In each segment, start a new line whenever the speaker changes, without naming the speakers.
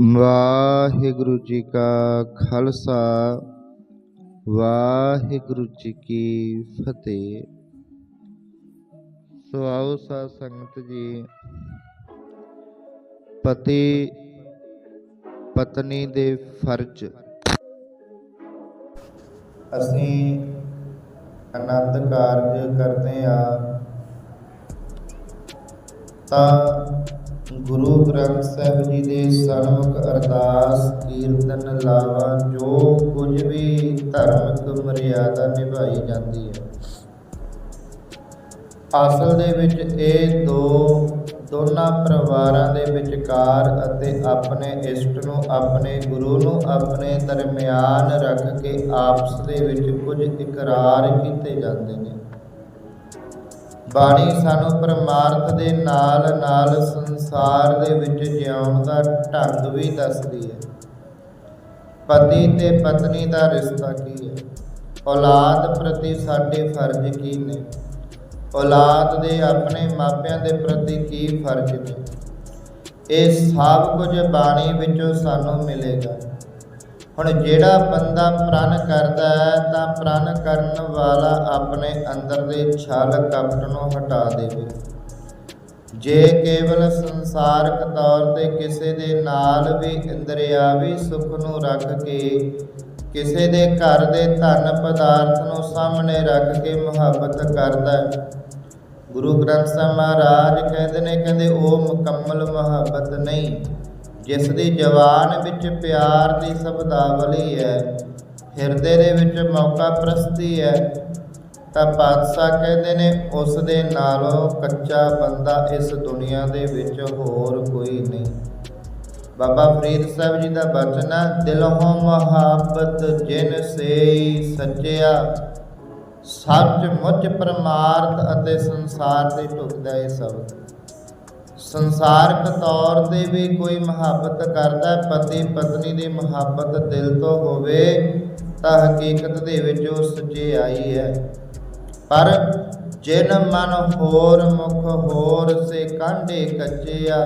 ਵਾਹਿਗੁਰੂ ਜੀ ਕਾ ਖਾਲਸਾ, ਵਾਹਿਗੁਰੂ ਜੀ ਕੀ ਫਤਿਹ। ਸੋ ਆਓ ਸਾ ਸੰਗਤ ਜੀ, ਪਤੀ ਪਤਨੀ ਦੇ ਫਰਜ਼। ਅਸੀਂ ਆਨੰਦ ਕਾਰਜ ਕਰਦੇ ਆ ਤਾਂ ਗੁਰੂ ਗ੍ਰੰਥ ਸਾਹਿਬ ਜੀ ਦੇ ਸਨਮੁਖ ਅਰਦਾਸ ਕੀਰਤਨ ਲਾਵਾ, ਜੋ ਕੁਝ ਵੀ ਧਾਰਮਿਕ ਮਰਿਆਦਾ ਨਿਭਾਈ ਜਾਂਦੀ ਹੈ। ਅਸਲ ਦੇ ਵਿੱਚ ਇਹ ਦੋ, ਦੋਨਾਂ ਪਰਿਵਾਰਾਂ ਦੇ ਵਿਚਕਾਰ ਅਤੇ ਆਪਣੇ ਇਸ਼ਟ ਨੂੰ ਆਪਣੇ ਗੁਰੂ ਨੂੰ ਆਪਣੇ ਦਰਮਿਆਨ ਰੱਖ ਕੇ ਆਪਸ ਦੇ ਵਿੱਚ ਕੁਝ ਇਕਰਾਰ ਕੀਤੇ ਜਾਂਦੇ ਨੇ। ਬਾਣੀ ਸਾਨੂੰ ਪਰਮਾਰਥ ਦੇ ਨਾਲ ਨਾਲ ਸੰਸਾਰ ਦੇ ਵਿੱਚ ਜਿਉਣ ਦਾ ਢੰਗ ਵੀ ਦੱਸਦੀ ਹੈ। ਪਤੀ ਤੇ ਪਤਨੀ ਦਾ ਰਿਸ਼ਤਾ ਕੀ ਹੈ? ਔਲਾਦ ਪ੍ਰਤੀ ਸਾਡੇ ਫਰਜ਼ ਕੀ ਨੇ? ਔਲਾਦ ਦੇ ਆਪਣੇ ਮਾਪਿਆਂ ਦੇ ਪ੍ਰਤੀ ਕੀ ਫਰਜ਼ ਨੇ? ਇਹ ਸਭ ਕੁਝ ਬਾਣੀ ਵਿੱਚੋਂ ਸਾਨੂੰ ਮਿਲੇਗਾ। ਹੁਣ ਜਿਹੜਾ ਬੰਦਾ ਪ੍ਰਣ ਕਰਦਾ ਹੈ ਤਾਂ ਪ੍ਰਣ ਕਰਨ ਵਾਲਾ ਆਪਣੇ ਅੰਦਰ ਦੇ ਛਲ ਕਪਟ ਨੂੰ ਹਟਾ ਦੇਵੇ। ਜੇ ਕੇਵਲ ਸੰਸਾਰਕ ਤੌਰ ਤੇ ਕਿਸੇ ਦੇ ਨਾਲ ਵੀ ਇੰਦਰਿਆਵੀ ਸੁਖ ਨੂੰ ਰੱਖ ਕੇ, ਕਿਸੇ ਦੇ ਘਰ ਦੇ ਧਨ ਪਦਾਰਥ ਨੂੰ ਸਾਹਮਣੇ ਰੱਖ ਕੇ ਮੁਹੱਬਤ ਕਰਦਾ ਹੈ, ਗੁਰੂ ਗ੍ਰੰਥ ਸਾਹਿਬ ਮਹਾਰਾਜ ਕਹਿੰਦੇ ਨੇ, ਕਹਿੰਦੇ ਉਹ ਮੁਕੰਮਲ ਮੁਹੱਬਤ ਨਹੀਂ। ਜਿਸ ਦੀ ਜਵਾਨ ਵਿੱਚ ਪਿਆਰ ਦੀ ਸ਼ਬਦਾਵਲੀ ਹੈ, ਹਿਰਦੇ ਦੇ ਵਿੱਚ ਮੌਕਾ ਪ੍ਰਸਤੀ ਹੈ, ਤਾਂ ਪਾਤਸ਼ਾਹ ਕਹਿੰਦੇ ਨੇ, ਉਸ ਦੇ ਨਾਲੋਂ ਕੱਚਾ ਬੰਦਾ ਇਸ ਦੁਨੀਆ ਦੇ ਵਿੱਚ ਹੋਰ ਕੋਈ ਨਹੀਂ। ਬਾਬਾ ਫਰੀਦ ਸਾਹਿਬ ਜੀ ਦਾ ਬਚਨ ਹੈ, ਦਿਲੋਂ ਮੁਹੱਬਤ ਜਿਨ ਸੇ ਸੱਚਿਆ ਸੱਚ ਮੁੱਚ ਪਰਮਾਰਥ ਅਤੇ ਸੰਸਾਰ ਤੇ ਢੁਕਦਾ ਇਹ ਸਬਦ। ਸੰਸਾਰਕ ਤੌਰ ਤੇ ਵੀ ਕੋਈ ਮੁਹੱਬਤ ਕਰਦਾ ਪਤੀ ਪਤਨੀ ਦੀ ਮੁਹੱਬਤ ਦਿਲ ਤੋਂ ਹੋਵੇ ਤਾਂ ਹਕੀਕਤ ਦੇ ਵਿੱਚ ਉਹ ਸੱਚੇ ਆਈ ਹੈ। ਪਰ ਜਿਨ ਮਨ ਹੋਰ ਮੁਖ ਹੋਰ ਸੇ ਕਾਂਢੇ ਆ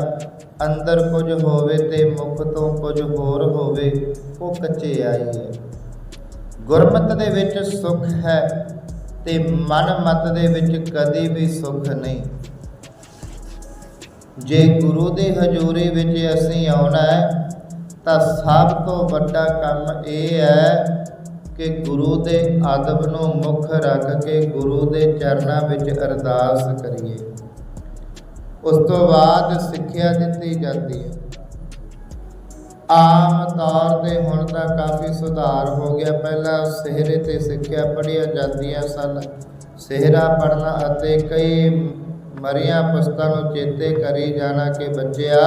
ਅੰਦਰ ਕੁਝ ਹੋਵੇ ਤੇ ਮੁਖ ਤੋਂ ਕੁਝ ਹੋਰ ਹੋਵੇ, ਉਹ ਕੱਚੇ ਆਈ ਹੈ। ਗੁਰਮਤ ਦੇ ਵਿੱਚ ਸੁਖ ਹੈ ਤੇ ਮਨ ਮਤ ਦੇ ਵਿੱਚ ਕਦੀ ਵੀ ਸੁਖ ਨਹੀਂ। ਜੇ ਗੁਰੂ ਦੇ ਹਜ਼ੂਰੀ ਵਿੱਚ ਅਸੀਂ ਆਉਣਾ ਹੈ, ਤਾਂ ਸਭ ਤੋਂ ਵੱਡਾ ਕੰਮ ਇਹ ਹੈ ਕਿ ਗੁਰੂ ਦੇ ਅਦਬ ਨੂੰ ਮੁੱਖ ਰੱਖ ਕੇ ਗੁਰੂ ਦੇ ਚਰਨਾਂ ਵਿੱਚ ਅਰਦਾਸ ਕਰੀਏ। ਉਸ ਤੋਂ ਬਾਅਦ ਸਿੱਖਿਆ ਦਿੱਤੀ ਜਾਂਦੀ ਹੈ। ਆਮ ਤੌਰ ਤੇ ਹੁਣ ਤਾਂ ਕਾਫੀ ਸੁਧਾਰ ਹੋ ਗਿਆ। ਪਹਿਲਾਂ ਸਿਹਰੇ ਤੇ ਸਿੱਖਿਆ ਪੜ੍ਹੀਆਂ ਜਾਂਦੀਆਂ ਸਨ। ਸਿਹਰਾ ਪੜ੍ਹਨਾ ਅਤੇ ਕਈ ਮਰੀਆਂ ਪੁਸਤਾਂ ਨੂੰ ਚੇਤੇ ਕਰੀ ਜਾਣਾ ਕਿ ਬੱਚਿਆ,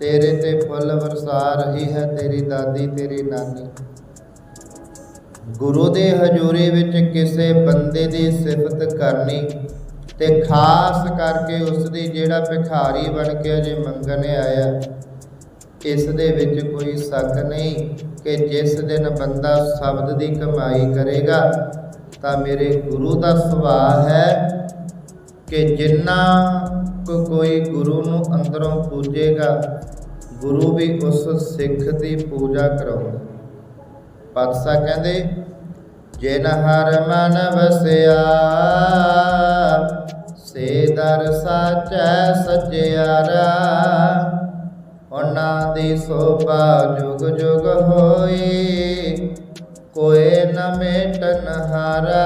ਤੇਰੇ ਤੇ ਫੁੱਲ ਵਰਸਾ ਰਹੀ ਹੈ ਤੇਰੀ ਦਾਦੀ, ਤੇਰੀ ਨਾਨੀ। ਗੁਰੂ ਦੇ ਹਜ਼ੂਰੀ ਵਿੱਚ ਕਿਸੇ ਬੰਦੇ ਦੀ ਸਿਫਤ ਕਰਨੀ ਤੇ ਖਾਸ ਕਰਕੇ ਉਸ ਦੀ ਜਿਹੜਾ ਭਿਖਾਰੀ ਬਣ ਕੇ ਅਜੇ ਮੰਗਣ ਆਇਆ, ਇਸ ਦੇ ਵਿੱਚ ਕੋਈ ਸ਼ੱਕ ਨਹੀਂ ਕਿ ਜਿਸ ਦਿਨ ਬੰਦਾ ਸ਼ਬਦ ਦੀ ਕਮਾਈ ਕਰੇਗਾ, ਤਾਂ ਮੇਰੇ ਗੁਰੂ ਦਾ ਸੁਭਾਅ ਹੈ ਕਿ ਜਿੰਨਾ ਕੁ ਕੋਈ ਗੁਰੂ ਨੂੰ ਅੰਦਰੋਂ ਪੂਜੇਗਾ, ਗੁਰੂ ਵੀ ਉਸ ਸਿੱਖ ਦੀ ਪੂਜਾ ਕਰਾਉਂਦਾ। ਪਾਤਸ਼ਾਹ ਕਹਿੰਦੇ, ਜਿਨ ਹਰ ਮਨ ਵਸਿਆ, ਸੇ ਦਰ ਸਾਚੈ ਸਚਿਆਰਾ ਉਹਨਾਂ ਦੀ ਸੋਭਾ ਜੁਗ ਜੁਗ ਹੋਈ ਕੋਏ ਨ ਮੇਟਨ ਹਾਰਾ।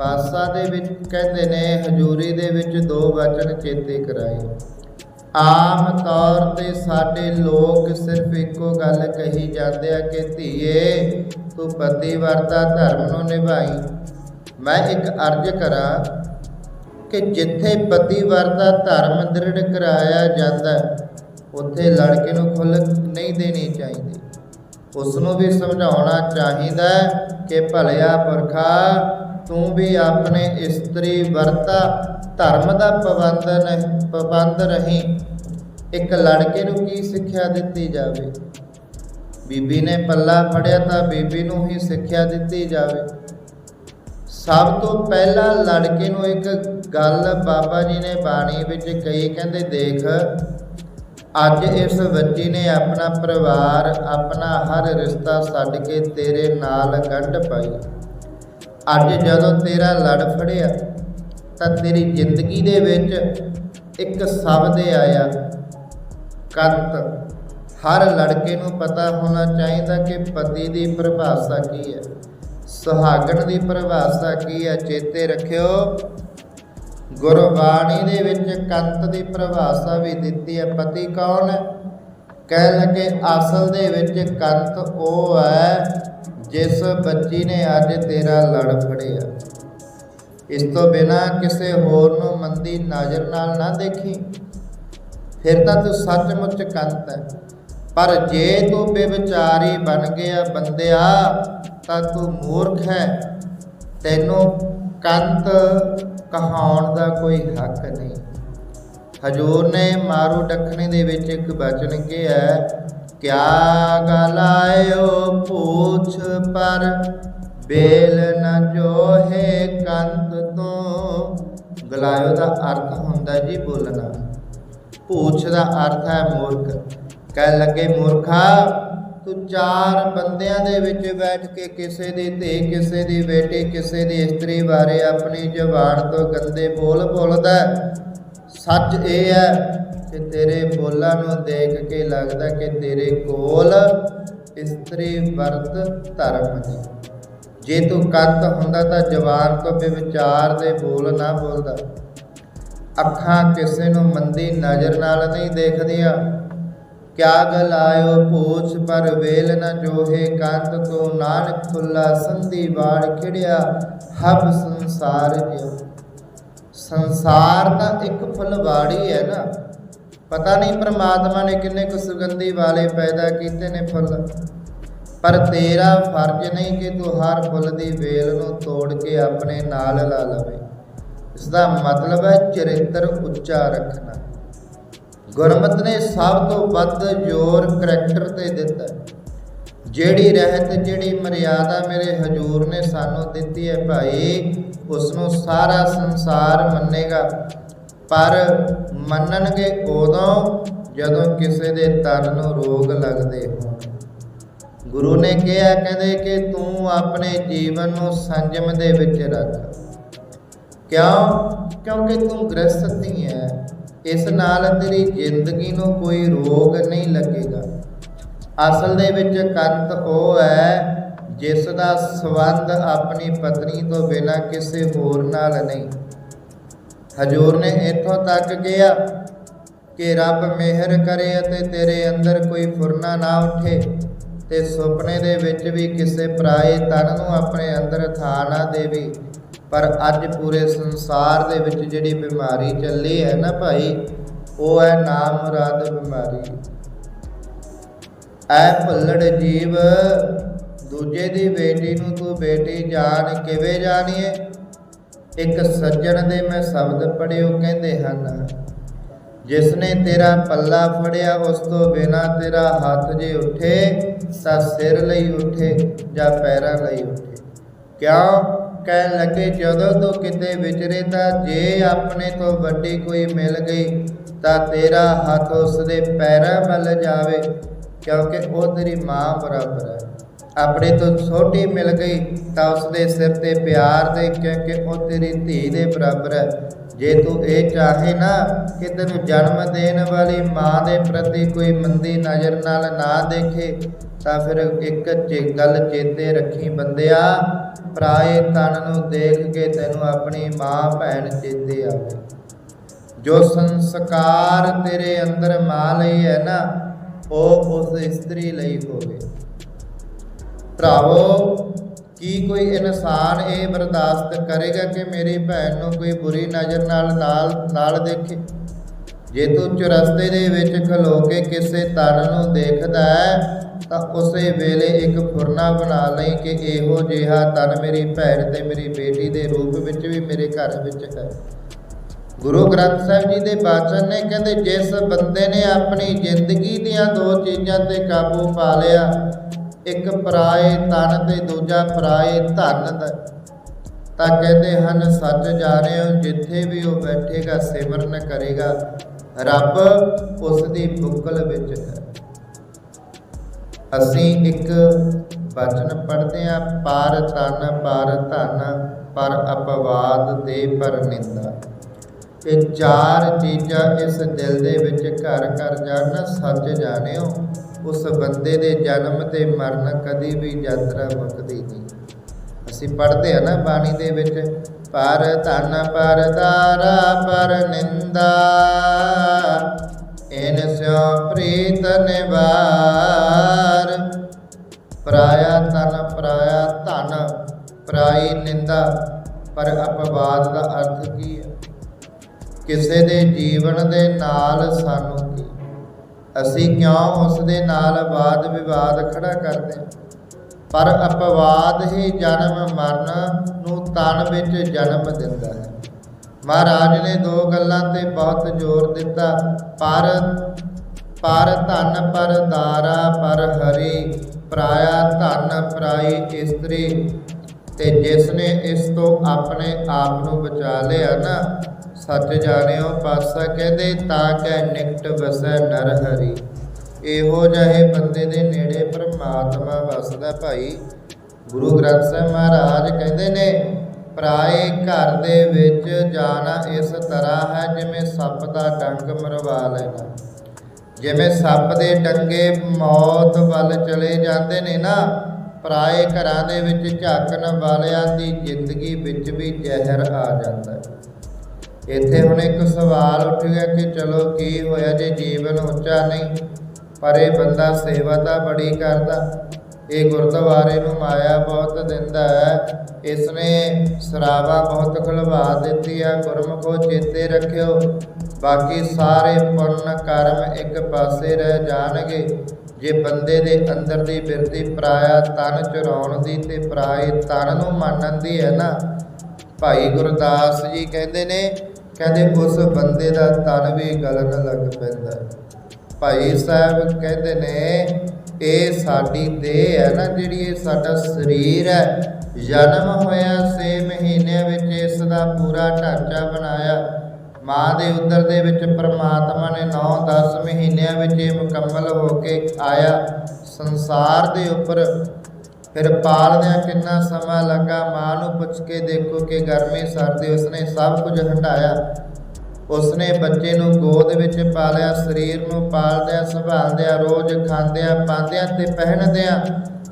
ਪਾਸਾ ਦੇ ਵਿੱਚ ਕਹਿੰਦੇ ਨੇ, ਹਜੂਰੀ ਦੇ ਵਿੱਚ ਦੋ ਵਚਨ ਚੇਤੇ ਕਰਾਏ। ਆਮ ਤੌਰ ਤੇ ਸਾਡੇ ਲੋਕ ਸਿਰਫ ਇੱਕੋ ਗੱਲ ਕਹੀ ਜਾਂਦੇ ਆ ਕਿ, ਧੀਏ, ਤੂੰ ਪਤੀ ਵਰਤਾ ਧਰਮ ਨੂੰ ਨਿਭਾਈ। ਮੈਂ ਇੱਕ ਅਰਜ਼ ਕਰਾਂ ਕਿ ਜਿੱਥੇ ਪਤੀ ਵਰਤਾ ਧਰਮ ਦ੍ਰਿੜ ਕਰਾਇਆ ਜਾਂਦਾ, ਉੱਥੇ ਲੜਕੇ ਨੂੰ ਖੁੱਲ ਨਹੀਂ ਦੇਣੀ ਚਾਹੀਦੀ। ਉਸ ਨੂੰ ਵੀ ਸਮਝਾਉਣਾ ਚਾਹੀਦਾ ਕਿ ਭਲਿਆ ਪੁਰਖਾ ਤੂੰ ਵੀ ਆਪਣੇ ਇਸਤਰੀ ਵਰਤਾ ਧਰਮ ਦਾ ਪਾਬੰਦ ਪਾਬੰਦ ਰਹੀ। ਇੱਕ ਲੜਕੇ ਨੂੰ ਕੀ ਸਿੱਖਿਆ ਦਿੱਤੀ ਜਾਵੇ? ਬੀਬੀ ਨੇ ਪੱਲਾ ਫੜਿਆ ਤਾਂ ਬੀਬੀ ਨੂੰ ਹੀ ਸਿੱਖਿਆ ਦਿੱਤੀ ਜਾਵੇ। ਸਭ ਤੋਂ ਪਹਿਲਾਂ ਲੜਕੇ ਨੂੰ ਇੱਕ ਗੱਲ ਬਾਬਾ ਜੀ ਨੇ ਬਾਣੀ ਵਿੱਚ ਕਹੀ, ਕਹਿੰਦੇ, ਦੇਖ, ਅੱਜ ਇਸ ਬੱਚੀ ਨੇ ਆਪਣਾ ਪਰਿਵਾਰ, ਆਪਣਾ ਹਰ ਰਿਸ਼ਤਾ ਛੱਡ ਕੇ ਤੇਰੇ ਨਾਲ ਗੰਢ ਪਾਈ। ਅੱਜ ਜਦੋਂ ਤੇਰਾ ਲੜ ਫੜਿਆ, ਤਾਂ ਤੇਰੀ ਜ਼ਿੰਦਗੀ ਦੇ ਵਿੱਚ ਇੱਕ ਸ਼ਬਦ ਆਇਆ। ਕੰਤ, ਹਰ ਲੜਕੇ ਨੂੰ ਪਤਾ ਹੋਣਾ ਚਾਹੀਦਾ ਕਿ ਪਤੀ ਦੀ ਪਰਿਭਾਸ਼ਾ ਕੀ ਹੈ। ਸੁਹਾਗਣ ਦੀ ਪਰਿਭਾਸ਼ਾ ਕੀ ਹੈ, ਚੇਤੇ ਰੱਖਿਓ। ਗੁਰਬਾਣੀ ਦੇ ਵਿੱਚ ਕੰਤ ਦੀ ਪਰਿਭਾਸ਼ਾ ਵੀ ਦਿੱਤੀ ਹੈ। ਪਤੀ ਕੌਣ? ਹੈ ਕਹਿ ਲਗੇ, ਅਸਲ ਦੇ ਵਿੱਚ ਕੰਤ ਉਹ ਹੈ ਜਿਸ ਬੱਚੀ ਨੇ ਅੱਜ ਤੇਰਾ ਲੜ ਫੜਿਆ। ਇਸ ਤੋਂ ਬਿਨਾ ਕਿਸੇ ਹੋਰ ਨੂੰ ਮੰਦੀ ਨਜ਼ਰ ਨਾਲ ਨਾ ਦੇਖੀ। ਫਿਰ ਤਾਂ ਤੂੰ ਸੱਚਮੁੱਚ ਕੰਤ ਹੈ। ਪਰ ਜੇ ਤੂੰ ਬੇਵਿਚਾਰੀ ਬਣ ਗਿਆ ਬੰਦਿਆ, ਤਾਂ ਤੂੰ ਮੂਰਖ ਹੈ। ਤੈਨੂੰ ਕੰਤ ਕਹਾਉਣ ਦਾ ਕੋਈ ਹੱਕ ਨਹੀਂ। ਹਜੂਰ ਨੇ ਮਾਰੂ ਡੱਖਣੇ ਦੇ ਵਿੱਚ ਇੱਕ ਬਚਨ ਕਿਹਾ ਕਿਆ ਗਲਾਇਓ ਪੂਛ ਪਰ ਬੇਲ ਨ ਜੋਹੇ ਕੰਤ ਤੋਂ। ਗਲਾਇਓ ਦਾ ਅਰਥ ਹੁੰਦਾ ਜੀ ਬੋਲਣਾ। ਪੂਛ ਦਾ ਅਰਥ ਹੈ ਮੂਰਖ। ਕਹਿ ਲੱਗੇ, ਮੂਰਖਾ, ਤੂੰ ਚਾਰ ਬੰਦਿਆਂ ਦੇ ਵਿੱਚ ਬੈਠ ਕੇ ਕਿਸੇ ਦੀ ਧੀ, ਕਿਸੇ ਦੀ ਬੇਟੀ, ਕਿਸੇ ਦੀ ਇਸਤਰੀ ਬਾਰੇ ਆਪਣੀ ਜ਼ੁਬਾਨ ਤੋਂ ਗੰਦੇ ਬੋਲ ਬੋਲਦਾ ਸੱਚ ਇਹ ਹੈ ਕਿ ਤੇਰੇ ਬੋਲਾਂ ਨੂੰ ਦੇਖ ਕੇ ਲੱਗਦਾ ਕਿ ਤੇਰੇ ਕੋਲ ਇਸਤਰੀ ਵਰਤ ਧਰਮ ਨਹੀਂ ਜੇ ਤੂੰ ਕੱਤ ਹੁੰਦਾ ਤਾਂ ਜਵਾਨ ਤੋਂ ਬੇਵਿਚਾਰ ਦੇ ਬੋਲ ਨਾ ਬੋਲਦਾ। ਅੱਖਾਂ ਕਿਸੇ ਨੂੰ ਮੰਦੀ ਨਜ਼ਰ ਨਾਲ ਨਹੀਂ ਦੇਖਦੀਆਂ। ਕਿਆ ਗਲਾਇਓ ਪੂਛ ਪਰ ਵੇਲ ਨਾ ਜੋਹੇ ਕੰਤ ਤੋਂ ਨਾਨਕ ਖੁੱਲਾ ਸੰਧੀ ਬਾੜ ਖਿੜਿਆ ਹਬ ਸੰਸਾਰ ਜਿਉ। ਸੰਸਾਰ ਤਾਂ ਇੱਕ ਫੁਲਵਾੜੀ ਹੈ ਨਾ। ਪਤਾ ਨਹੀਂ ਪ੍ਰਮਾਤਮਾ ਨੇ ਕਿੰਨੇ ਕੁ ਸੁਗੰਧੀ ਵਾਲੇ ਪੈਦਾ ਕੀਤੇ ਨੇ ਫੁੱਲ। ਪਰ ਤੇਰਾ ਫਰਜ਼ ਨਹੀਂ ਕਿ ਤੂੰ ਹਰ ਫੁੱਲ ਦੀ ਵੇਲ ਨੂੰ ਤੋੜ ਕੇ ਆਪਣੇ ਨਾਲ ਲਾ ਲਵੇਂ। ਇਸ ਦਾ ਮਤਲਬ ਹੈ ਚਰਿੱਤਰ ਉੱਚਾ ਰੱਖਣਾ। ਗੁਰਮਤ ਨੇ ਸਭ ਤੋਂ ਵੱਧ ਜ਼ੋਰ ਕਰੈਕਟਰ ਤੇ ਦਿੱਤਾ। ਜਿਹੜੀ ਰਹਿਤ, ਜਿਹੜੀ ਮਰਿਆਦਾ ਮੇਰੇ ਹਜੂਰ ਨੇ ਸਾਨੂੰ ਦਿੱਤੀ ਹੈ ਭਾਈ ਉਸ ਨੂੰ ਸਾਰਾ ਸੰਸਾਰ ਮੰਨੇਗਾ। ਪਰ ਮੰਨਣਗੇ ਉਦੋਂ ਜਦੋਂ ਕਿਸੇ ਦੇ ਤਨ ਨੂੰ ਰੋਗ ਲੱਗਦੇ ਹੋਣ। ਗੁਰੂ ਨੇ ਕਿਹਾ, ਕਹਿੰਦੇ ਕਿ ਤੂੰ ਆਪਣੇ ਜੀਵਨ ਨੂੰ ਸੰਜਮ ਦੇ ਵਿੱਚ ਰੱਖ। ਕਿਉਂ? ਕਿਉਂਕਿ ਤੂੰ ਗ੍ਰਸਤੀ ਹੈ ਇਸ ਨਾਲ ਤੇਰੀ ਜ਼ਿੰਦਗੀ ਨੂੰ ਕੋਈ ਰੋਗ ਨਹੀਂ ਲੱਗੇਗਾ। ਅਸਲ ਦੇ ਵਿੱਚ ਕੰਤ ਉਹ ਹੈ ਜਿਸ ਦਾ ਸੰਬੰਧ ਆਪਣੀ ਪਤਨੀ ਤੋਂ ਬਿਨਾਂ ਕਿਸੇ ਹੋਰ ਨਾਲ ਨਹੀਂ। ਹਜੂਰ ਨੇ ਇੱਥੋਂ ਤੱਕ ਗਿਆ ਕਿ ਰੱਬ ਮਿਹਰ ਕਰੇ ਅਤੇ ਤੇਰੇ ਅੰਦਰ ਕੋਈ ਫੁਰਨਾ ਨਾ ਉੱਠੇ ਤੇ ਸੁਪਨੇ ਦੇ ਵਿੱਚ ਵੀ ਕਿਸੇ ਪਰਾਏ ਤਨ ਨੂੰ ਆਪਣੇ ਅੰਦਰ ਥਾਂ ਨਾ ਦੇਵੇ। ਪਰ ਅੱਜ ਪੂਰੇ ਸੰਸਾਰ ਦੇ ਵਿੱਚ ਜਿਹੜੀ ਬਿਮਾਰੀ ਚੱਲੀ ਹੈ ਨਾ ਭਾਈ, ਉਹ ਹੈ ਨਾਮ ਮੁਰਾਦ ਬਿਮਾਰੀ। ਐ ਭੁੱਲੜ ਜੀਵ ਦੂਜੇ ਦੀ ਬੇਟੀ ਨੂੰ ਤੂੰ ਬੇਟੀ ਜਾਣ ਕਿਵੇਂ ਜਾਣੀਏ? ਇੱਕ ਸੱਜਣ ਦੇ ਮੈਂ ਸ਼ਬਦ ਪੜਿਓ ਕਹਿੰਦੇ ਹਨ ਜਿਸ ਨੇ ਤੇਰਾ ਪੱਲਾ ਫੜਿਆ, ਉਸ ਤੋਂ ਬਿਨਾ ਤੇਰਾ ਹੱਥ ਜੇ ਉੱਠੇ ਤਾਂ ਸਿਰ ਲਈ ਉੱਠੇ, ਜਾਂ ਪੈਰਾਂ ਲਈ ਉੱਠੇ। ਕਿਉਂ? ਕਹਿਣ ਲੱਗੇ, ਜਦੋਂ ਤੂੰ ਕਿਤੇ ਵਿਚਰੇ ਤਾਂ ਜੇ ਆਪਣੇ ਤੋਂ ਵੱਡੀ ਕੋਈ ਮਿਲ ਗਈ, ਤਾਂ ਤੇਰਾ ਹੱਥ ਉਸ ਦੇ ਪੈਰਾਂ ਵੱਲ ਜਾਵੇ, ਕਿਉਂਕਿ ਉਹ ਤੇਰੀ ਮਾਂ ਬਰਾਬਰ ਹੈ। ਆਪਣੇ ਤੋਂ ਛੋਟੀ ਮਿਲ ਗਈ, ਤਾਂ ਉਸ ਦੇ ਸਿਰ ਤੇ ਪਿਆਰ ਦੇ ਕਿਉਂਕਿ ਉਹ ਤੇਰੀ ਧੀ ਦੇ ਬਰਾਬਰ ਹੈ। ਜੇ ਤੂੰ ਇਹ ਚਾਹੇ ਨਾ ਕਿ ਤੈਨੂੰ ਜਨਮ ਦੇਣ ਵਾਲੀ ਮਾਂ ਦੇ ਪ੍ਰਤੀ ਕੋਈ ਮੰਦੀ ਨਜ਼ਰ ਨਾਲ ਨਾ ਦੇਖੇ, ਤਾਂ ਫਿਰ ਇੱਕ ਗੱਲ ਚੇਤੇ ਰੱਖੀ ਬੰਦਿਆ, ਪਰਾਏ ਤਨ ਨੂੰ ਦੇਖ ਕੇ ਤੈਨੂੰ ਆਪਣੀ ਮਾਂ ਭੈਣ ਚੇਤੇ ਆਵੇ। ਜੋ ਸੰਸਕਾਰ ਤੇਰੇ ਅੰਦਰ ਮਾਂ ਲਈ ਹੈ ਨਾ, ਉਹ ਉਸ ਇਸਤਰੀ ਲਈ ਹੋਵੇ। ਭਰਾਵੋ, ਕੀ ਕੋਈ ਇਨਸਾਨ ਇਹ ਬਰਦਾਸ਼ਤ ਕਰੇਗਾ ਕਿ ਮੇਰੀ ਭੈਣ ਨੂੰ ਕੋਈ ਬੁਰੀ ਨਜ਼ਰ ਨਾਲ ਨਾਲ ਨਾਲ ਦੇਖੇ? ਜੇ ਤੂੰ ਚੁਰਸਤੇ ਦੇ ਵਿੱਚ ਖਲੋ ਕੇ ਕਿਸੇ ਤਨ ਨੂੰ ਦੇਖਦਾ ਹੈ, ਤਾਂ ਉਸੇ ਵੇਲੇ ਇੱਕ ਫੁਰਨਾ ਬਣਾ ਲਈ ਕਿ ਇਹੋ ਜਿਹਾ ਤਨ ਮੇਰੀ ਭੈਣ ਤੇ ਮੇਰੀ ਬੇਟੀ ਦੇ ਰੂਪ ਵਿੱਚ ਵੀ ਮੇਰੇ ਘਰ ਵਿੱਚ ਹੈ। ਗੁਰੂ ਗ੍ਰੰਥ ਸਾਹਿਬ ਜੀ ਦੇ ਬਾਚਨ ਨੇ ਕਹਿੰਦੇ, ਜਿਸ ਬੰਦੇ ਨੇ ਆਪਣੀ ਜ਼ਿੰਦਗੀ ਦੀਆਂ ਦੋ ਚੀਜ਼ਾਂ ਤੇ ਕਾਬੂ ਪਾ ਲਿਆ ਇੱਕ ਪਰਾਏ ਤਨ ਤੇ ਦੂਜਾ ਪਰਾਏ ਧਨ ਦਾ। ਤਾਂ ਕਹਿੰਦੇ ਹਨ, ਸੱਚ ਜਾਣਿਓ, ਜਿੱਥੇ ਵੀ ਉਹ ਬੈਠੇਗਾ, ਸਿਮਰਨ ਕਰੇਗਾ। ਰੱਬ ਉਸ ਦੀ ਬੁੱਕਲ ਵਿੱਚ ਹੈ। ਅਸੀਂ ਇੱਕ ਵਚਨ ਪੜ੍ਹਦੇ ਹਾਂ, ਪਰ ਤਨ, ਪਰ ਧਨ, ਪਰ ਅਪਵਾਦ ਤੇ ਪਰ ਨਿੰਦਾ। ਇਹ ਚਾਰ ਚੀਜ਼ਾਂ ਇਸ ਦਿਲ ਦੇ ਵਿੱਚ ਘਰ ਘਰ ਜਾਣ ਸੱਚ ਜਾਣਿਓ। ਉਸ ਬੰਦੇ ਦੇ ਜਨਮ ਤੇ ਮਰਨ ਕਦੀ ਵੀ ਯਾਤਰਾ ਮੁੱਕਦੀ ਨਹੀਂ। ਅਸੀਂ ਪੜ੍ਹਦੇ ਆ ਨਾ ਬਾਣੀ ਦੇ ਵਿੱਚ, ਪਰ ਧਨ ਪਰ ਦਾਰਾ ਪਰ ਨਿੰਦਾ, ਇਨ ਸਿਓ ਪ੍ਰੀਤ ਨਿਵਾਰ। ਪਰਾਇਆ ਤਨ, ਪਰਾਇਆ ਧਨ, ਪਰਾਈ ਨਿੰਦਾ, ਪਰ ਅਪਵਾਦ ਦਾ ਅਰਥ ਕੀ ਹੈ? ਕਿਸੇ ਦੇ ਜੀਵਨ ਦੇ ਨਾਲ ਸਾਨੂੰ ਕੀ ਅਸੀਂ ਕਿਉਂ ਉਸ ਦੇ ਨਾਲ ਵਾਦ ਵਿਵਾਦ ਖੜਾ ਕਰਦੇ? ਹਾਂ? ਪਰ ਅਪਵਾਦ ਹੀ ਜਨਮ ਮਰਨ ਨੂੰ ਤਨ ਵਿੱਚ ਜਨਮ ਦਿੰਦਾ ਹੈ। ਮਹਾਰਾਜ ਨੇ ਦੋ ਗੱਲਾਂ ਤੇ ਬਹੁਤ ਜ਼ੋਰ ਦਿੱਤਾ। ਪਰ ਪਰ ਧਨ ਪਰ ਦਾਰਾ ਪਰ ਹਰੀ ਪਰਾਇਆ ਧਨ ਪ੍ਰਾਈ ਇਸਤਰੀ। ਤੇ ਜਿਸ ਨੇ ਇਸ ਤੋਂ ਆਪਣੇ ਆਪ ਨੂੰ ਬਚਾ ਲਿਆ ਨਾ ਸੱਚ ਜਾਣਿਓ, ਪਾਸਾ ਕਹਿੰਦੇ, ਤਾਂ ਕੈ ਨਿਕਟ ਵਸੈ ਨਰ ਹਰੀ। ਇਹੋ ਜਿਹੇ ਬੰਦੇ ਦੇ ਨੇੜੇ ਪਰਮਾਤਮਾ ਵਸਦਾ ਭਾਈ। ਗੁਰੂ ਗ੍ਰੰਥ ਸਾਹਿਬ ਮਹਾਰਾਜ ਕਹਿੰਦੇ ਨੇ, ਪਰਾਏ ਘਰ ਦੇ ਵਿੱਚ ਜਾਣਾ ਇਸ ਤਰ੍ਹਾਂ ਹੈ ਜਿਵੇਂ ਸੱਪ ਦਾ ਡੰਗ ਮਰਵਾ ਲੈਣਾ। ਜਿਵੇਂ ਸੱਪ ਦੇ ਡੰਗੇ ਮੌਤ ਵੱਲ ਚਲੇ ਜਾਂਦੇ ਨੇ ਨਾ, ਪਰਾਏ ਘਰਾਂ ਦੇ ਵਿੱਚ ਝਾਕਣ ਵਾਲਿਆਂ ਦੀ ਜ਼ਿੰਦਗੀ ਵਿੱਚ ਵੀ ਜ਼ਹਿਰ ਆ ਜਾਂਦਾ ਹੈ। ਇੱਥੇ ਹੁਣ ਇੱਕ ਸਵਾਲ ਉੱਠ ਗਿਆ ਕਿ ਚਲੋ ਕੀ ਹੋਇਆ ਜੇ ਜੀਵਨ ਉੱਚਾ ਨਹੀਂ, ਪਰ ਇਹ ਬੰਦਾ ਸੇਵਾ ਤਾਂ ਬੜੀ ਕਰਦਾ। ਇਹ ਗੁਰਦੁਆਰੇ ਨੂੰ ਮਾਇਆ ਬਹੁਤ ਦਿੰਦਾ ਹੈ। ਇਸ ਨੇ ਸਰਾਵਾ ਬਹੁਤ ਖਲਵਾ ਦਿੱਤੀ ਆ, ਗੁਰਮੁਖੋ ਚੇਤੇ ਰੱਖਿਓ। ਬਾਕੀ ਸਾਰੇ ਪੁੰਨ ਕਰਮ ਇੱਕ ਪਾਸੇ ਰਹਿ ਜਾਣਗੇ। ਜੇ ਬੰਦੇ ਦੇ ਅੰਦਰ ਦੀ ਬਿਰਤੀ ਪਰਾਇਆ ਤਨ ਚੁਰਾਉਣ ਦੀ ਤੇ ਪਰਾਏ ਤਨ ਨੂੰ ਮੰਨਣ ਦੀ ਹੈ ਨਾ। ਭਾਈ ਗੁਰਦਾਸ ਜੀ ਕਹਿੰਦੇ ਨੇ ਕਹਿੰਦੇ ਉਸ ਬੰਦੇ ਦਾ ਤਨ ਵੀ ਗਲਣ ਲੱਗ ਪੈਂਦਾ। ਭਾਈ ਸਾਹਿਬ ਕਹਿੰਦੇ ਨੇ, ਇਹ ਸਾਡੀ ਦੇਹ ਹੈ ਨਾ ਜਿਹੜੀ ਇਹ ਸਾਡਾ ਸਰੀਰ ਹੈ। ਜਨਮ ਹੋਇਆ 6 ਮਹੀਨਿਆਂ ਵਿੱਚ ਇਸ ਦਾ ਪੂਰਾ ਢਾਂਚਾ ਬਣਾਇਆ। ਮਾਂ ਦੇ ਉਦਰ ਦੇ ਵਿੱਚ ਪ੍ਰਮਾਤਮਾ ਨੇ 9-10 ਮਹੀਨਿਆਂ ਵਿੱਚ ਇਹ ਮੁਕੰਮਲ ਹੋ ਕੇ ਆਇਆ। ਸੰਸਾਰ ਦੇ ਉੱਪਰ ਫਿਰ ਪਾਲਦਿਆਂ ਕਿੰਨਾ ਸਮਾਂ ਲੱਗਾ, ਮਾਂ ਨੂੰ ਪੁੱਛ ਕੇ ਦੇਖੋ ਕਿ ਗਰਮੀ ਸਰਦੀ ਉਸਨੇ ਸਭ ਕੁਝ ਹਟਾਇਆ। ਉਸਨੇ ਬੱਚੇ ਨੂੰ ਗੋਦ ਵਿੱਚ ਪਾਲਿਆ, ਸਰੀਰ ਨੂੰ ਪਾਲਦਿਆਂ, ਸੰਭਾਲਦਿਆਂ, ਰੋਜ਼ ਖਾਂਦਿਆਂ ਪਾਉਂਦਿਆਂ ਤੇ ਪਹਿਨਦਿਆਂ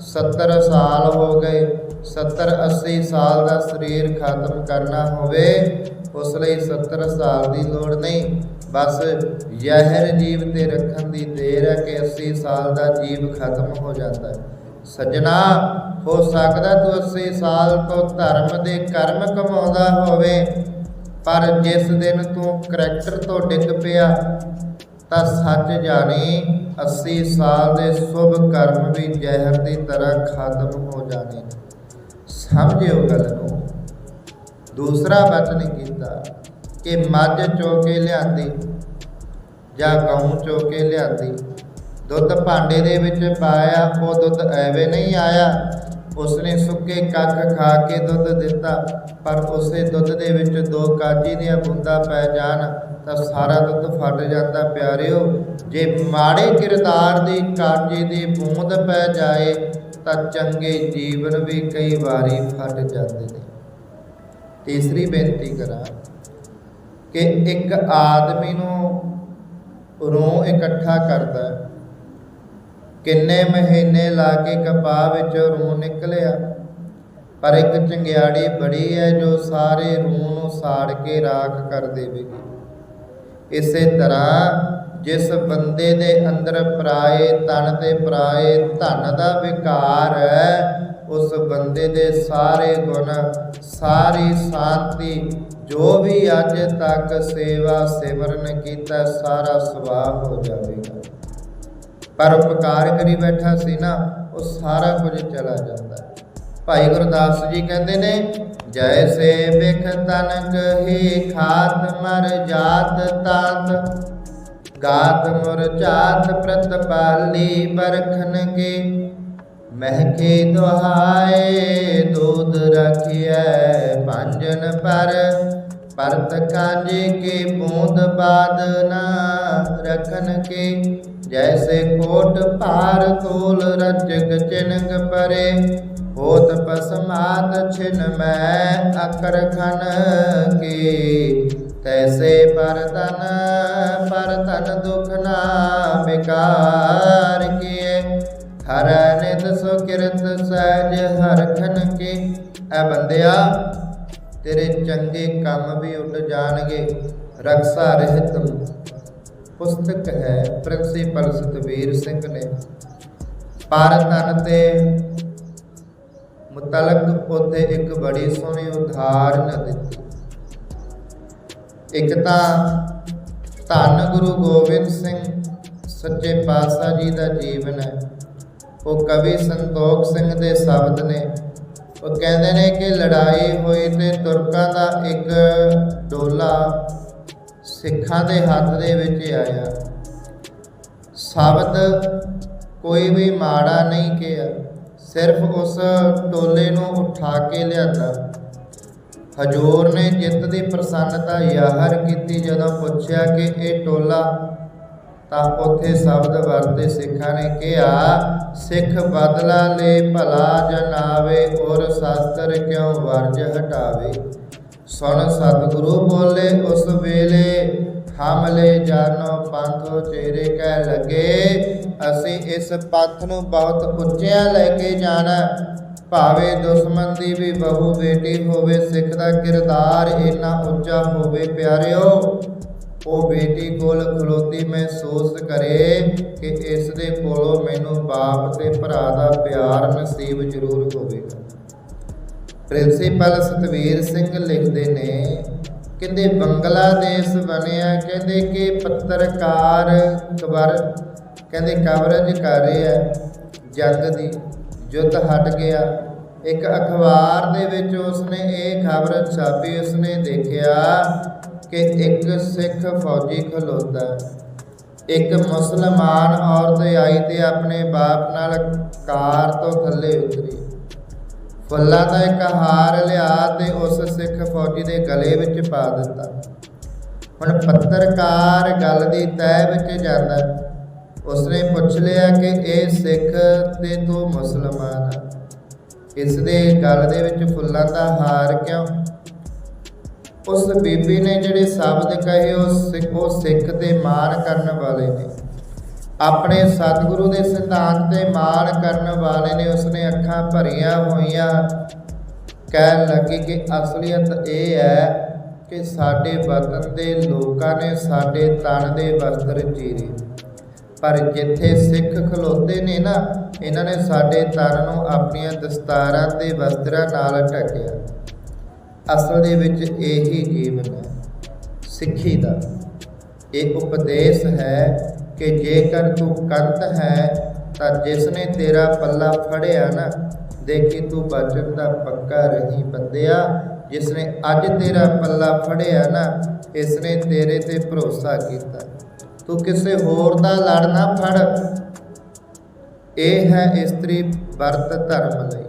70 ਸਾਲ ਹੋ ਗਏ। 70 80 ਸਾਲ ਦਾ ਸਰੀਰ ਖਤਮ ਕਰਨਾ ਹੋਵੇ, ਉਸ ਲਈ 70 ਸਾਲ ਦੀ ਲੋੜ ਨਹੀਂ। ਬਸ ਜ਼ਹਿਰ ਜੀਵ ਤੇ ਰੱਖਣ ਦੀ ਦੇਰ ਹੈ ਕਿ 80 ਸਾਲ ਦਾ ਜੀਵ ਖਤਮ ਹੋ ਜਾਂਦਾ ਹੈ। ਸੱਜਣਾ, ਹੋ ਸਕਦਾ ਤੂੰ 80 ਸਾਲ ਤੋਂ ਧਰਮ ਦੇ ਕਰਮ ਕਮਾਉਂਦਾ ਹੋਵੇ, ਪਰ ਜਿਸ ਦਿਨ ਤੂੰ ਕਰੈਕਟਰ ਤੋਂ ਡਿੱਗ ਪਿਆ, ਤਾਂ ਸੱਚ ਜਾਣੀ 80 ਸਾਲ ਦੇ ਸ਼ੁਭ ਕਰਮ ਵੀ ਜ਼ਹਿਰ ਦੀ ਤਰ੍ਹਾਂ ਖਤਮ ਹੋ ਜਾਣੇ ਸਮਝਿਓ ਗੱਲ ਨੂੰ। ਦੂਸਰਾ ਬਚਨ ਕੀਤਾ, ਕਿ ਮੱਝ ਚੋ ਕੇ ਲਿਆਂਦੀ ਜਾਂ ਗਊ ਚੋ ਕੇ ਲਿਆਂਦੀ? ਦੁੱਧ ਭਾਂਡੇ ਦੇ ਵਿੱਚ ਪਾਇਆ, ਉਹ ਦੁੱਧ ਐਵੇਂ ਨਹੀਂ ਆਇਆ। ਉਸਨੇ ਸੁੱਕੇ ਕੱਖ ਖਾ ਕੇ ਦੁੱਧ ਦਿੱਤਾ, ਪਰ ਉਸੇ ਦੁੱਧ ਦੇ ਵਿੱਚ ਦੋ ਕਾਜੀ ਦੀਆਂ ਬੂੰਦਾਂ ਪੈ ਜਾਣ ਤਾਂ ਸਾਰਾ ਦੁੱਧ ਫਟ ਜਾਂਦਾ। ਪਿਆਰਿਓ, ਜੇ ਮਾੜੇ ਕਿਰਦਾਰ ਦੀ ਕਾਜੀ ਦੀ ਬੂੰਦ ਪੈ ਜਾਏ ਤਾਂ ਚੰਗੇ ਜੀਵਨ ਵੀ ਕਈ ਵਾਰੀ ਫਟ ਜਾਂਦੇ ਨੇ। ਤੀਸਰੀ ਬੇਨਤੀ ਕਰਾਂ ਕਿ ਇੱਕ ਆਦਮੀ ਨੂੰ ਰੋਂ ਇਕੱਠਾ ਕਰਦਾ ਹੈ। ਕਿੰਨੇ ਮਹੀਨੇ ਲਾ ਕੇ ਕਪਾਹ ਵਿੱਚੋਂ ਰੂਹ ਨਿਕਲਿਆ? ਪਰ ਇੱਕ ਚੰਗਿਆੜੀ ਬੜੀ ਹੈ ਜੋ ਸਾਰੇ ਰੂਹ ਨੂੰ ਸਾੜ ਕੇ ਰਾਖ ਕਰ ਦੇਵੇਗੀ। ਇਸੇ ਤਰ੍ਹਾਂ ਜਿਸ ਬੰਦੇ ਦੇ ਅੰਦਰ ਪਰਾਏ ਤਨ ਤੇ ਪਰਾਏ ਧਨ ਦਾ ਵਿਕਾਰ ਹੈ, ਉਸ ਬੰਦੇ ਦੇ ਸਾਰੇ ਗੁਣ, ਸਾਰੀ ਸ਼ਾਂਤੀ, ਜੋ ਵੀ ਅੱਜ ਤੱਕ ਸੇਵਾ ਸਿਮਰਨ ਕੀਤਾ, ਸਾਰਾ ਸਵਾਹ ਹੋ ਜਾਵੇਗਾ। ਪਰ ਉਪਕਾਰ ਕਰੀ ਬੈਠਾ ਸੀ ਨਾ, ਉਹ ਸਾਰਾ ਕੁਝ ਚਲਾ ਜਾਂਦਾ ਭਾਈ ਗੁਰਦਾਸ ਜੀ ਕਹਿੰਦੇ ਨੇ, ਜੈਸੇ ਬਿਖ ਤਨ ਕਹੀ ਖਾਤ ਮਰ ਜਾਤ ਤਾਤ, ਗਾਤ ਮੁਰ ਜਾਤ ਪ੍ਰਤਪਾਲੀ ਬਰਖਨ ਕੇ, ਮਹਿਕੇ ਦੁਹਾਏ ਦੂਦ ਰਖਿਐ ਪੰਜਨ ਪਰ, ਪਰਤ ਕਾਂਜੇ ਕੇ ਬੂੰਦ ਬਾਦ ਨਾ ਰਖਨ ਕੇ। ਜੈਸੇ ਕੋਟ ਭਾਰ ਕੋਲ ਰਜਗ ਚਿਨਗ ਪਰੇ ਹੋਤ ਪਸਮਾਤ ਛਿਨ ਮੈਂ ਅਕਰ ਖਨ ਕੀ ਤੈਸੇ ਪਰਤਨ ਪਰਤਨ ਦੁਖ ਨਾ ਵਿਕਾਰ ਕੀਏ ਹਰ ਨਿਤ ਸੋ ਕਿਰਤ ਸਹਿਜ ਹਰ ਖਨ ਕੇ ਐ ਬੰਦਿਆ ਤੇਰੇ ਚੰਗੇ ਕੰਮ ਵੀ ਉੱਡ ਜਾਣਗੇ ਰਕਸਾ ਰਹਿਤ ਪੁਸਤਕ ਹੈ ਪ੍ਰਿੰਸੀਪਲ ਸਤਵੀਰ ਸਿੰਘ ਨੇ। ਪਰ ਤੇ ਮੁਤਲਕ ਉਥੇ ਇੱਕ ਬੜੀ ਸੋਹਣੀ ਉਦਾਹਰਨ ਦਿੱਤੀ। ਇੱਕ ਤਾਂ ਧੰਨ ਗੁਰੂ ਗੋਬਿੰਦ ਸਿੰਘ, ਸੱਚੇ ਪਾਤਸ਼ਾਹ ਜੀ ਦਾ ਜੀਵਨ ਹੈ। ਉਹ ਕਵੀ ਸੰਤੋਖ ਸਿੰਘ ਦੇ ਸ਼ਬਦ ਨੇ। ਉਹ ਕਹਿੰਦੇ ਨੇ ਕਿ ਲੜਾਈ ਹੋਈ ਤੇ ਤੁਰਕਾਂ ਦਾ ਇੱਕ ਡੋਲਾ ਸਿੱਖਾਂ ਦੇ ਹੱਥ ਦੇ ਵਿੱਚ ਆਇਆ। ਸ਼ਬਦ ਕੋਈ ਵੀ ਮਾੜਾ ਨਹੀਂ ਕਿਹਾ। ਸਿਰਫ ਉਸ ਟੋਲੇ ਨੂੰ ਉਠਾ ਕੇ ਲਿਆਂਦਾ। ਹਜੂਰ ਨੇ ਜਿੱਤ ਦੀ ਪ੍ਰਸੰਨਤਾ ਜ਼ਾਹਰ ਕੀਤੀ ਜਦੋਂ ਪੁੱਛਿਆ ਕਿ ਇਹ ਟੋਲਾ ਤਾਂ ਉੱਥੇ ਸ਼ਬਦ ਵਰਤੇ ਸਿੱਖਾਂ ਨੇ ਕਿਹਾ, ਸਿੱਖ ਬਦਲਾ ਲੈ ਭਲਾ ਜਨਾਵੇ, ਔਰ ਸ਼ਾਸਤਰ ਕਿਉਂ ਵਰਜ ਹਟਾਵੇ? ਸੁਣ ਸਤਿਗੁਰੂ ਬੋਲੇ, ਉਸ ਵੇਲੇ ਹਮਲੇ ਜਾਨੋ ਪੰਥੋ ਚੇਰੇ ਕਹਿ ਲੱਗੇ। ਅਸੀਂ ਇਸ ਪੰਥ ਨੂੰ ਬਹੁਤ ਉੱਚਿਆਂ ਲੈ ਕੇ ਜਾਣਾ। ਭਾਵੇਂ ਦੁਸ਼ਮਣ ਦੀ ਵੀ ਬਹੂ ਬੇਟੀ ਹੋਵੇ, ਸਿੱਖ ਦਾ ਕਿਰਦਾਰ ਇੰਨਾ ਉੱਚਾ ਹੋਵੇ ਪਿਆਰਿਓ, ਉਹ ਬੇਟੀ ਕੋਲ ਖਲੋਤੀ ਮਹਿਸੂਸ ਕਰੇ ਕਿ ਇਸ ਦੇ ਕੋਲੋਂ ਮੈਨੂੰ ਬਾਪ ਤੇ ਭਰਾ ਦਾ ਪਿਆਰ ਨਸੀਬ ਜ਼ਰੂਰ ਹੋਵੇਗਾ। ਪ੍ਰਿੰਸੀਪਲ ਸਤਵੀਰ ਸਿੰਘ ਲਿਖਦੇ ਨੇ, ਕਹਿੰਦੇ ਬੰਗਲਾਦੇਸ਼ ਬਣਿਆ, ਕਹਿੰਦੇ ਕਿ ਪੱਤਰਕਾਰ ਖਬਰ, ਕਹਿੰਦੇ ਕਵਰੇਜ ਕਰ ਰਿਹਾ ਜੰਗ ਦੀ, ਜੁੱਤ ਹਟ ਗਿਆ। ਇੱਕ ਅਖਬਾਰ ਦੇ ਵਿੱਚ ਉਸਨੇ ਇਹ ਖਬਰ ਛਾਪੀ, ਉਸਨੇ ਦੇਖਿਆ ਕਿ ਇੱਕ ਸਿੱਖ ਫੌਜੀ ਖਲੋਤਾ। ਇੱਕ ਮੁਸਲਮਾਨ ਔਰਤ ਆਈ ਤੇ ਆਪਣੇ ਬਾਪ ਨਾਲ ਕਾਰ ਤੋਂ ਥੱਲੇ ਉਤਰੀ। ਫੁੱਲਾਂ ਦਾ ਇੱਕ ਹਾਰ ਲਿਆ ਤੇ ਉਸ ਸਿੱਖ ਫੌਜੀ ਦੇ ਗਲੇ ਵਿੱਚ ਪਾ ਦਿੱਤਾ। ਹੁਣ ਪੱਤਰਕਾਰ ਗੱਲ ਦੀ ਤੈਅ ਵਿੱਚ ਜਾਂਦਾ। ਉਸਨੇ ਪੁੱਛ ਲਿਆ ਕਿ ਇਹ ਸਿੱਖ ਤੇ ਤੂੰ ਮੁਸਲਮਾਨ ਆ। ਇਸ ਦੇ ਗਲ ਦੇ ਵਿੱਚ ਫੁੱਲਾਂ ਦਾ ਹਾਰ ਕਿਉਂ? ਉਸ ਬੀਬੀ ਨੇ ਜਿਹੜੇ ਸ਼ਬਦ ਕਹੇ ਉਹ ਸਿੱਖ ਉਹ ਸਿੱਖ ਤੇ ਮਾਣ ਕਰਨ ਵਾਲੇ ਨੇ। ਆਪਣੇ ਸਤਿਗੁਰੂ ਦੇ ਸਿਧਾਂਤ ਤੇ ਮਾਣ ਕਰਨ ਵਾਲੇ ਨੇ ਉਸਨੇ ਅੱਖਾਂ ਭਰੀਆਂ ਹੋਈਆਂ। ਕਹਿਣ ਲੱਗੀ ਕਿ ਅਸਲੀਅਤ ਇਹ ਹੈ ਕਿ ਸਾਡੇ ਵਤਨ ਦੇ ਲੋਕਾਂ ਨੇ ਸਾਡੇ ਤਨ ਦੇ ਵਸਤਰ ਚੀਰੇ ਪਰ ਜਿੱਥੇ ਸਿੱਖ ਖਲੋਤੇ ਨੇ ਨਾ, ਇਹਨਾਂ ਨੇ ਸਾਡੇ ਤਨ ਨੂੰ ਆਪਣੀਆਂ ਦਸਤਾਰਾਂ ਦੇ ਵਸਤਰਾਂ ਨਾਲ ਢੱਕਿਆ। ਅਸਲ ਦੇ ਵਿੱਚ ਇਹੀ ਜੀਵਨ ਹੈ, ਸਿੱਖੀ ਦਾ। ਇਹ ਉਪਦੇਸ਼ ਹੈ ਕਿ ਜੇਕਰ ਤੂੰ ਕੰਤ ਹੈ ਤਾਂ ਜਿਸ ਨੇ ਤੇਰਾ ਪੱਲਾ ਫੜਿਆ ਨਾ, ਦੇਖੀ ਤੂੰ ਬਚਨ ਦਾ ਪੱਕਾ ਰਹੀ ਬੰਦਿਆ। ਜਿਸ ਨੇ ਅੱਜ ਤੇਰਾ ਪੱਲਾ ਫੜਿਆ ਨਾ, ਇਸ ਨੇ ਤੇਰੇ ਤੇ ਭਰੋਸਾ ਕੀਤਾ। ਤੂੰ ਕਿਸੇ ਹੋਰ ਦਾ ਲੜ ਨਾ ਫੜ। ਇਹ ਹੈ ਇਸਤਰੀ ਵਰਤ ਧਰਮ ਲਈ।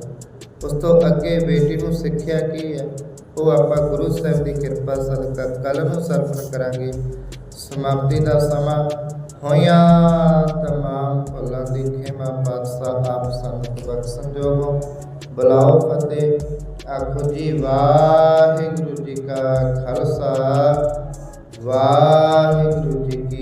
ਉਸ ਤੋਂ ਅੱਗੇ ਬੇਟੀ ਨੂੰ ਸਿੱਖਿਆ ਕੀ ਹੈ? ਉਹ ਆਪਾਂ ਗੁਰੂ ਸਾਹਿਬ ਦੀ ਕਿਰਪਾ ਸਦਕਾ ਕੱਲ ਨੂੰ ਸਰਪਣ ਕਰਾਂਗੇ। ਸਮਾਪਤੀ ਦਾ ਸਮਾਂ ਹੋਇਆ ਤਮਾਮ ਭੁੱਲਾਂ ਦੀ ਖੇਮਾ ਪਾਤਸ਼ਾਹ ਆਪ ਸੰਤ ਬਖਸ਼ਣ ਜੋਗੋ ਬੁਲਾਓ ਫਤਿਹ, ਆਖੋ ਜੀ ਵਾਹਿਗੁਰੂ ਜੀ ਕਾ ਖਾਲਸਾ। ਵਾਹਿਗੁਰੂ ਜੀ ਕੀ